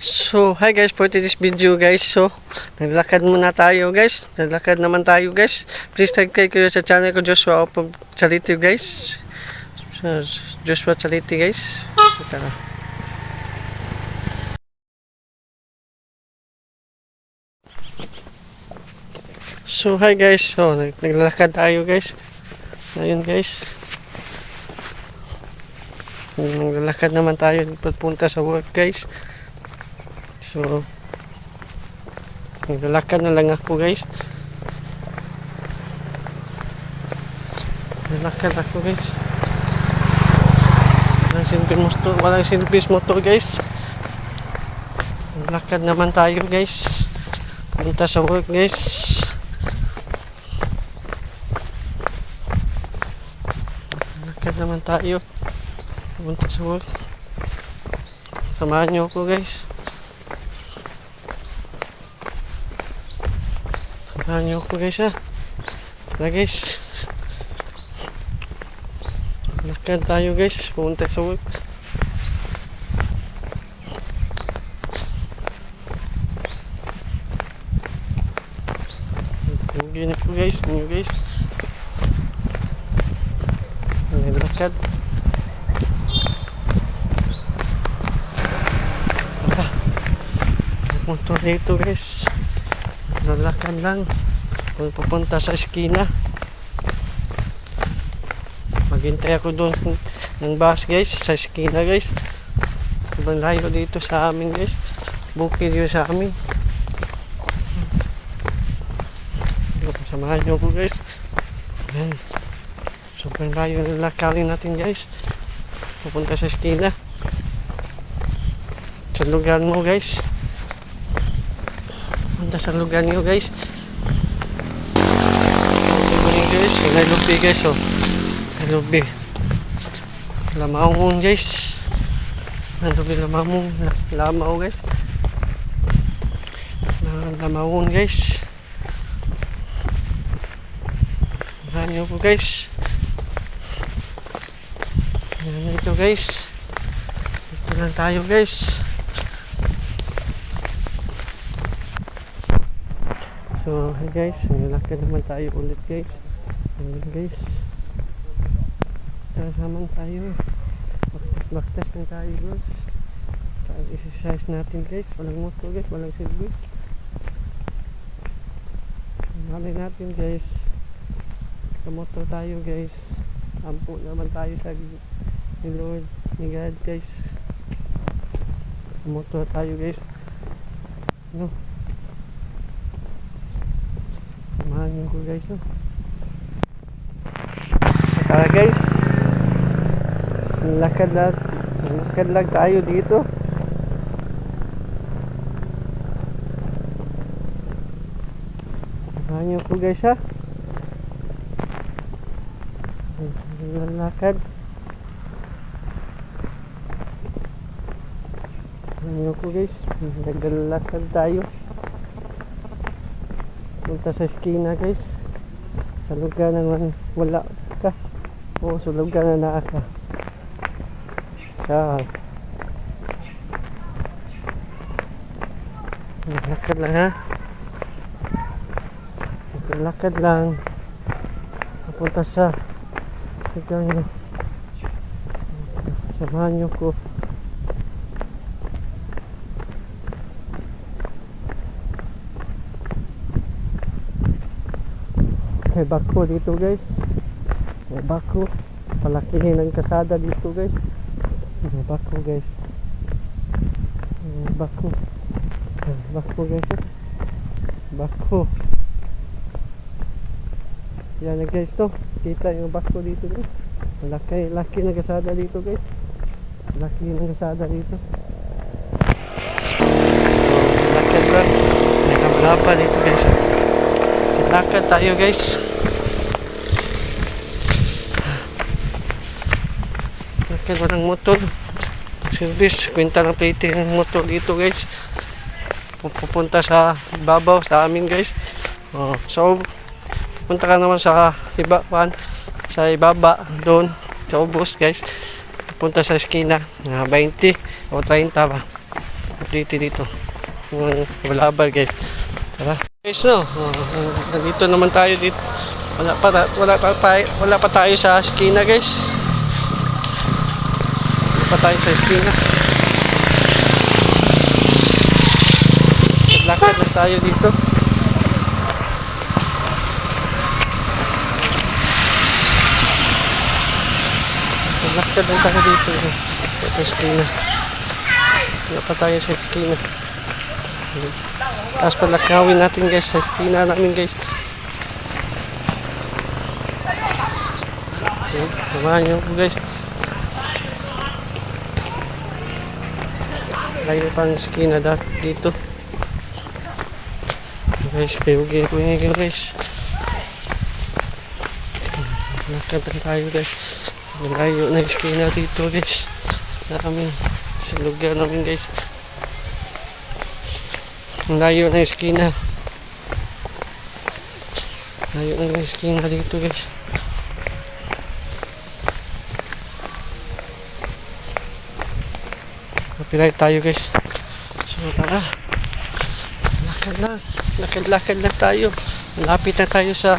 So, hi guys, for today's video guys. So, naglakad muna tayo guys. Naglakad naman tayo guys. Please subscribe kayo sa channel ko Joshua Opog Charity guys. So, Joshua Charity guys. So, tara. So, hi guys. So, nag- naglalakad tayo guys. Ayun guys. Naglalakad naman tayo papunta sa work guys. So, naglalakad na lang ako guys. Naglalakad ako guys. Walang silbis motor, walang silbis motor guys. Naglalakad naman tayo guys. Punta sa work guys. Naglalakad naman tayo. Punta sa work. Samahan niyo ako guys. Samahan niyo ako guys ha. Tara guys. Lakad tayo guys. Pumunta sa work. Yung ginip ko guys. Yung guys. Lakad. Tara. Motor dito guys. Lalakad lang. Kung pupunta sa eskina. Maghintay ako doon ng bus guys. Sa eskina guys. Ibang layo dito sa amin guys. Bukid yun sa amin. Samahan nyo ko guys. Yan. Sobrang layo ng lakarin natin guys. Pupunta sa eskina. Sa lugar mo guys. Punta lugar niyo guys. Ito guys, may lubi guys oh. May lubi. Lamaon guys. May lubi lamaon. Lamaw guys. Lamaon guys. Niyo po guys. Yan ito guys. Ito lang tayo guys. So, hey guys, nilakad naman tayo ulit guys. Ayan guys. Sasama tayo. Baktas na tayo guys. Sa exercise natin guys. Walang motor guys, walang silbi. Malay natin guys. Sa motor tayo guys. Ampo naman tayo sa ni Lord, ni God guys. Sa motor tayo guys. No. Samahan niyo ko guys. Oh. Tara guys. Lakad na. Lakad lang tayo dito. Samahan niyo ko guys ha. Lakad. Samahan niyo ko guys. Naglalakad tayo punta sa eskina guys. Sa lugar naman wala ka. O sa lugar na naa ka. Sa lakad lang ha? Lakad lang. Papunta sa nyo samahan nyo ko may bako dito guys. May bako palakihin ang kasada dito guys. May bako guys. May bako may bako guys. Eh. bako yan na guys to. Kita yung bako dito guys. Laki laki ng kasada dito guys. Laki ng kasada dito. Lakad lang may kamalapa dito guys lakad tayo guys lakad walang motor service kwenta ng plate ng motor dito guys pupunta sa babaw sa amin guys oh, so punta ka naman sa iba pan sa ibaba doon sa ubos guys punta sa eskina na 20 o 30 ba Leyte dito. Yung Balabal guys. Tara. Guys no, uh, nandito naman tayo dito. Wala pa, wala pa, wala pa tayo sa skina guys. Tayo sa skina. Lakad na tayo dito. Lakad na tayo dito. Sa skina. Wala pa tayo sa skina. Tapos palakawin natin guys sa skina namin guys. Okay, samahan niyo ko guys. Layo pang skina da- dito. Guys, kayo kayo kayo guys. Lakad na tayo guys. Malayo na yung skina dito guys. Sa amin. Sa lugar namin guys. Layo na yung skina. Layo na yung skina dito guys. Kapilay tayo guys. So tara. Lakad lang. Lakad-lakad lang tayo. Malapit na tayo sa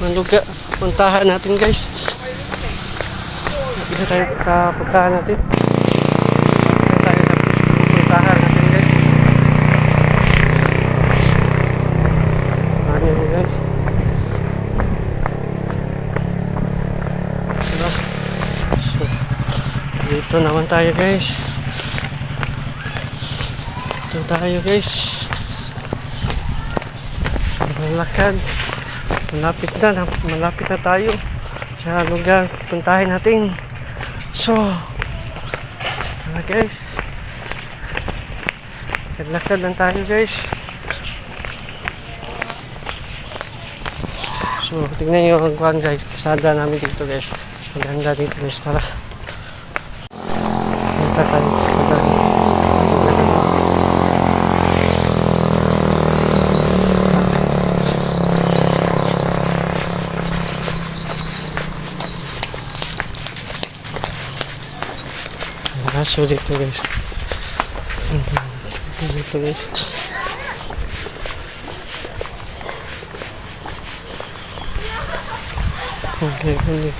mga lugar. Puntahan natin guys. Malapit na tayo sa puntahan natin. Malapit na sa puntahan natin guys. Ano yun guys? So, dito naman tayo guys. Tayo guys. Malakad. Malapit na, malapit na tayo sa lugar puntahin natin. So, tara guys. Lakad lang tayo guys. So, tingnan nyo ang kwan guys. Kasada namin dito guys. Maganda dito guys. Tara. Punta tayo sa kasada. Aso dito guys. Dito guys. Okay, okay.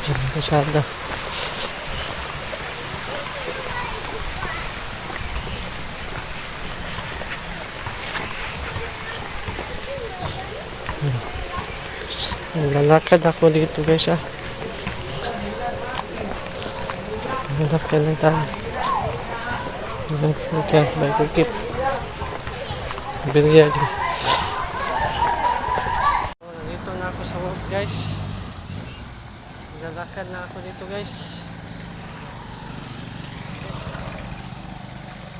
Diyan kasada. Lalakad ako dito guys ah. Lalakad lang tayo. Okay, bye kukit. Biryani. Nandito na ako sa work guys. Lalakad na ako dito guys.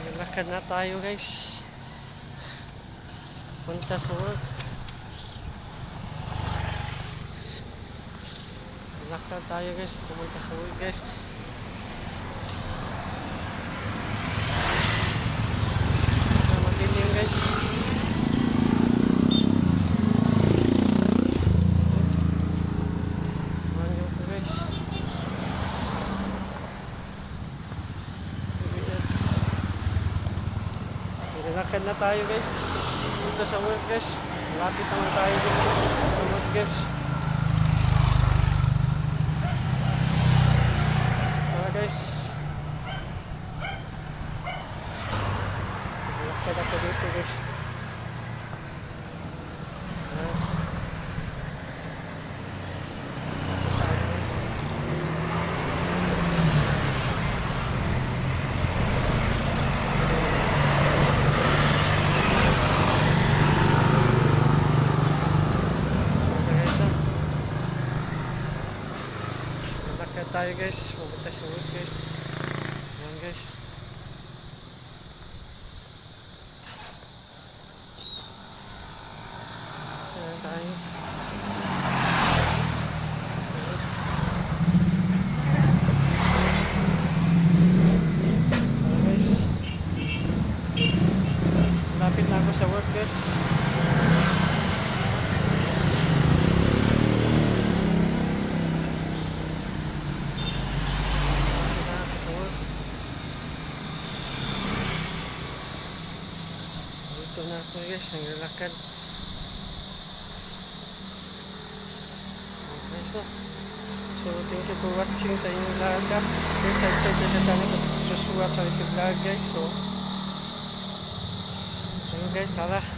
Lalakad na tayo guys. Punta sa work. Lalakad tayo guys. Pumunta sa work guys. Sa madilim guys. Manyo ko guys. Lalakad na tayo guys. Punta sa work guys. Malapit naman tayo dito work guys. Tara guys. Lalakad ako dito guys. Ah. guys ah. Lalakad tayo guys. Pupunta sa work guys. Ayan guys. Ayan tayo. Ayan guys. Lapit na ako sa work guys. Ako guys, naglalakad. Okay, so, so thank you for watching sa inyong lahat. ah. Okay, subscribe na sa channel ko. Joshua Charity Vlog guys. So, ayun guys, tara.